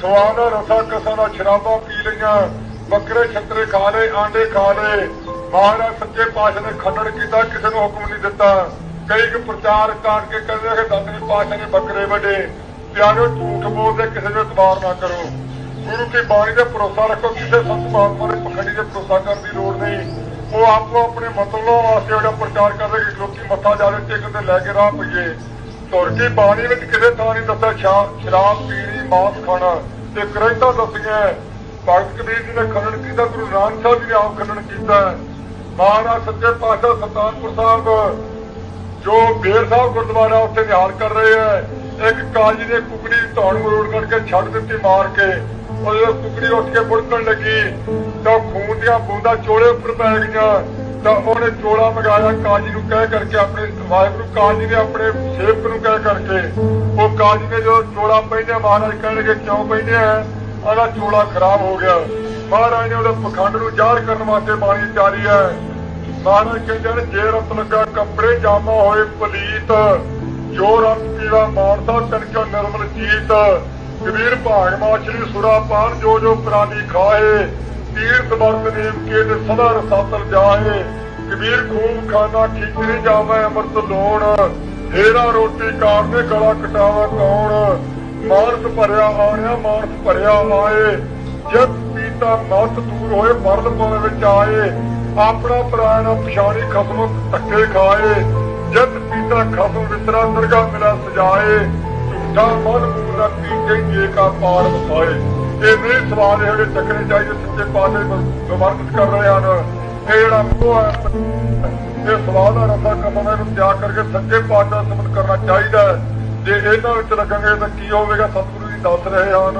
Savanna ਰਸਾ ਕਸਾਂ ਦਾ ਸ਼ਰਾਬਾਂ ਪੀ ਲਈਆਂ ਬੱਕਰੇ ਛੱਤਰੇ ਖਾ ਲਏ, ਆਂਡੇ ਖਾ ਲਏ। ਮਹਾਰਾਜ ਸੱਚੇ ਪਾਤਸ਼ਾਹ ਨੇ ਖੰਡਨ ਕੀਤਾ, ਕਿਸੇ ਨੂੰ ਹੁਕਮ ਨਹੀਂ ਦਿੱਤਾ। ਕਈ ਕੁ ਪ੍ਰਚਾਰ ਕਾਟ ਕਹਿੰਦੇ ਕਿ ਦਸਵੇਂ ਪਾਤਸ਼ਾਹ ਨੇ ਬੱਕਰੇ ਵੱਡੇ ਪਿਆਰੋ ਝੂਠ ਬੋਲਦੇ ਕਿਸੇ ਨੂੰ ਇਤਬਾਰ ਨਾ ਕਰੋ। ਗੁਰੂ ਕੀ ਬਾਣੀ ਤੇ ਭਰੋਸਾ ਰੱਖੋ, ਕਿਸੇ ਸੰਤ ਮਹਾਤਮਾ ਦੇ ਪਖੰਡੀ ਤੇ ਭਰੋਸਾ ਕਰਨ ਦੀ ਲੋੜ ਨਹੀਂ। ਉਹ ਆਪੋ ਆਪਣੇ ਮਤਲਬ ਵਾਸਤੇ ਜਿਹੜਾ ਪ੍ਰਚਾਰ ਕਰਦੇ ਕਿ ਲੋਕੀ ਮੱਥਾ ਜਾਦੇ ਟੇਕਣ ਤੇ ਲੈ ਕੇ ਰਾਹ ਪਈਏ। ਤੁਰ ਬਾਣੀ ਵਿੱਚ ਕਿਸੇ ਥਾਂ ਨਹੀਂ ਦੱਸਿਆ ਸ਼ਰਾਬ, ਪੀਣੀ, ਮਾਸ ਖਾਣਾ। ਤੇ ਕਰੈਤਾ ਦੱਸੀਆਂ, ਭਗਤ ਕਬੀਰ ਜੀ ਨੇ ਖੰਡਨ ਕੀਤਾ, ਗੁਰੂ ਨਾਨਕ ਸਾਹਿਬ ਜੀ ਨੇ ਆਪ ਖੰਡਨ ਕੀਤਾ। ਮਹਾਰਾਜ ਸੱਚੇ ਪਾਤਸ਼ਾਹ ਸਤਾਨਪੁਰ ਸਾਹਿਬ, ਜੋ ਬੇਰ ਸਾਹਿਬ ਗੁਰਦੁਆਰਾ ਉੱਥੇ ਨਿਹਾਲ ਕਰ ਰਹੇ ਹੈ, ਇੱਕ ਕਾਜੀ ਨੇ ਕੁਕੜੀ ਧੌਣ ਮਰੋੜ ਕਰਕੇ ਛੱਡ ਦਿੱਤੀ ਮਾਰ ਕੇ। ਉਹ ਜਦੋਂ ਕੁਕੜੀ ਉੱਠ ਕੇ ਬੁੜਕਣ ਲੱਗੀ, ਤਾਂ ਖੂਨ ਦੀਆਂ ਬੂੰਦਾਂ ਚੋਲੇ ਉੱਪਰ ਪੈ ਗਈਆਂ। ਤਾਂ ਉਹਨੇ ਚੋਲਾ ਮਗਾਇਆ, ਕਾਜੀ ਨੂੰ ਕਹਿ ਕਰਕੇ ਆਪਣੇ ਵਾਹਿਗੁਰੂ, ਕਾਜੀ ਨੇ ਆਪਣੇ ਸੇਵਕ ਨੂੰ ਕਹਿ ਕਰਕੇ, ਉਹ ਕਾਜੀ ਨੇ ਜੋ ਚੋਲਾ ਪਹਿਨਿਆ ਮਹਾਰਾਜ ਕਹਿਣਗੇ, ਕਿਉਂ ਪਹਿਨਿਆ ਉਹਦਾ ਚੋਲਾ ਖਰਾਬ ਹੋ ਗਿਆ। ਮਹਾਰਾਜ ਨੇ ਉਹਦੇ ਪਖੰਡ ਨੂੰ ਜ਼ਾਹਰ ਕਰਨ ਵਾਸਤੇ ਬਾਣੀ ਚਾਰੀ ਹੈ। ਮਹਾਰਾਜ ਕਹਿੰਦੇ ਨੇ ਜੇ ਰਤ ਲੱਗਾ ਕੱਪੜੇ ਜਾਮਾ ਹੋਏ ਪਲੀਤ, ਜੋ ਰਤ ਪੀਵਾ ਮਾਨਸਾ ਤਨਕਾ ਕਿਉ ਨਿਰਮਲ ਕਬੀਰ ਭਾਗ ਮਾਛਲੀ ਸੁਰਾ ਪਾਨ ਜੋ ਜੋ ਪ੍ਰਾਨੀ ਖਾਏ। ਤੀਰਥ ਵਰਤ ਨੇਮ ਕੇ ਤੇ ਸਦਾ ਰਸਾਤਲ ਜਾਏ, ਕਬੀਰ ਖੂਬ ਖਾਨਾ ਖਿਚੜੀ ਜਾਵੇ, ਅੰਮ੍ਰਿਤ ਲੋਣ। ਹੀਰਾ ਰੋਟੀ ਕਾਰਨੇ ਗਲਾ ਕਟਾਵਾ ਕੌਣ? ਮਾਨਸ ਭਰਿਆ ਆਇਆ ਮਾਨਸ ਭਰਿਆ ਆਏ। ਜਦ ਪੀਤਾ ਮਤ ਦੂਰ ਹੋਏ, ਮਰਨ ਪਾਉਣ ਵਿੱਚ ਆਏ। ਆਪਣਾ ਪ੍ਰਾਣ ਪਛਾਣੀ ਖਸਮ ਧੱਕੇ ਖਾਏ। ਜਦ ਪੀਤਾ ਖਸਮ ਵਿਸਰਾ ਦਰਗਾ ਮਿਲਾ ਸਜਾਏ, ਝੂਠਾ ਮਨ ਮੂਲਾ ਪੀਕੇ ਜੇ ਕਾ ਪਾਰ ਵਸਾਏ। ਇਹ ਨਹੀਂ ਸਵਾਲ ਇਹ ਜਿਹੜੇ ਚੱਕਣੇ ਚਾਹੀਦੇ ਸੱਚੇ ਪਾਸੇ ਵਿਵਰਤਿਤ ਕਰ ਰਹੇ ਹਨ। ਇਹ ਜਿਹੜਾ ਮੋਹ ਹੈ, ਇਹ ਸਵਾਲ ਦਾ ਰਸਾ ਕਮਾਉਣਾ ਨੂੰ ਤਿਆਗ ਕਰਕੇ ਸੱਚੇ ਪਾਤਸ਼ਾਹ ਸਮਝ ਕਰਨਾ ਚਾਹੀਦਾ ਹੈ। ਜੇ ਇਹਨਾਂ ਵਿੱਚ ਲੱਗਾਂਗੇ ਤਾਂ ਕੀ ਹੋਵੇਗਾ, ਸਤਿਗੁਰੂ ਜੀ ਦੱਸ ਰਹੇ ਹਨ।